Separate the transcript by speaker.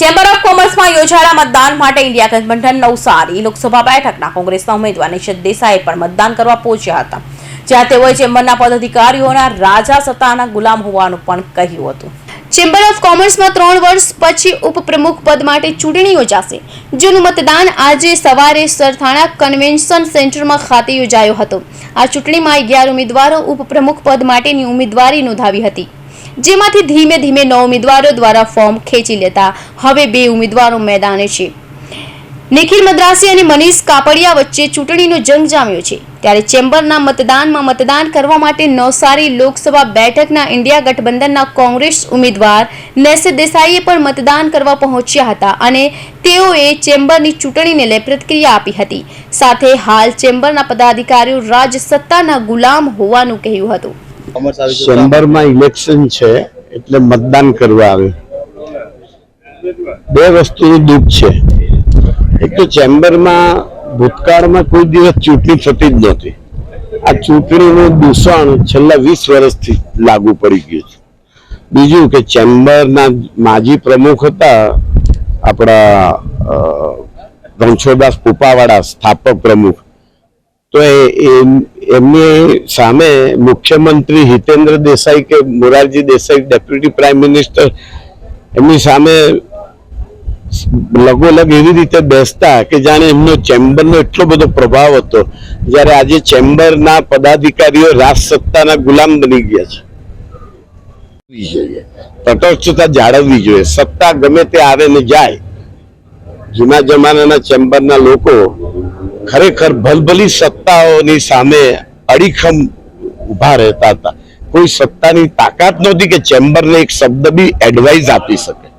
Speaker 1: Chamber of કોમર્સમાં યોજાયેલા મતદાન માટે ઇન્ડિયા ગઠબંધન નવસારી લોકસભા બેઠકના કોંગ્રેસના ઉમેદવાર નિશિત દેસાઈ પણ મતદાન કરવા પહોંચ્યા હતા, જ્યાં તેઓએ ચેમ્બરના પદાધિકારીઓના રાજા સત્તાના ગુલામ હોવાનું પણ કહ્યું હતું.
Speaker 2: ચેમ્બર ઓફ કોમર્સમાં ત્રણ વર્ષ પછી ઉપપ્રમુખ પદ માટે ચૂંટણી યોજાશે, જેનું મતદાન આજે સવારે સરથાણા કન્વેન્શન સેન્ટરમાં ખાતે યોજાયો હતો. આ ચૂંટણીમાં અગિયાર ઉમેદવારો ઉપપ્રમુખ પદ માટેની ઉમેદવારી નોંધાવી હતી. જેમાંથી ધીમે ધીમે નવ ઉમેદવારો દ્વારા ફોર્મ ખેંચી લેતા હવે બે ઉમેદવારો મેદાને છે. નિખિલ મદ્રાસી અને મનીષ કાપડિયા વચ્ચે ચૂંટણીનો જંગ જામ્યો છે. ત્યારે ચેમ્બરના મતદાનમાં મતદાન કરવા માટે નવસારી લોકસભા બેઠકના ઇન્ડિયા ગઠબંધનના કોંગ્રેસ ઉમેદવાર નેસે દેસાઈએ પણ મતદાન કરવા પહોંચ્યા હતા અને તેઓએ ચેમ્બરની ચૂંટણીને લઈ પ્રતિક્રિયા આપી હતી. સાથે હાલ ચેમ્બરના પદાધિકારીઓ રાજ સત્તાના ગુલામ હોવાનું કહ્યું હતું.
Speaker 3: ચેમ્બરમાં ઇલેક્શન છે, એટલે મતદાન કરવા આવે. બે વસ્તુનું દુઃખ છે. એક તો ચેમ્બરમાં, ભૂતકાળમાં કોઈ દિવસ ચૂંટણી થતી જ નહોતી. આ ચૂંટણીનું દૂષણ છેલ્લા વીસ વર્ષથી લાગુ પડી ગયું છે. બીજું કે ચેમ્બરના માજી પ્રમુખ હતા, આપણા રણછોડદાસ પુપાવાળા, સ્થાપક પ્રમુખ. તો એ- એમની સામે મુખ્યમંત્રી હિતેન્દ્ર દેસાઈ કે Morarji Desai deputy prime minister એમની સામે લગોલગ એવી રીતે બેસતા કે જાણે એમનો ચેમ્બરનો એટલો બધો પ્રભાવ હતો જ્યારે આજે ચેમ્બરના પદાધિકારીઓ રાજ સત્તાના ગુલામ બની ગયા છે. તટસ્થતા જાળવવી જોઈએ સત્તા ગમે તે આવે ને જાય જૂના જમાનાના ચેમ્બરના લોકો ખરેખર ભલભલી સત્તાઓની સામે અડીખમ ઊભા રહેતા હતા. કોઈ સત્તાની તાકાત નહોતી કે ચેમ્બરને એક શબ્દ બી એડવાઇસ આપી શકે.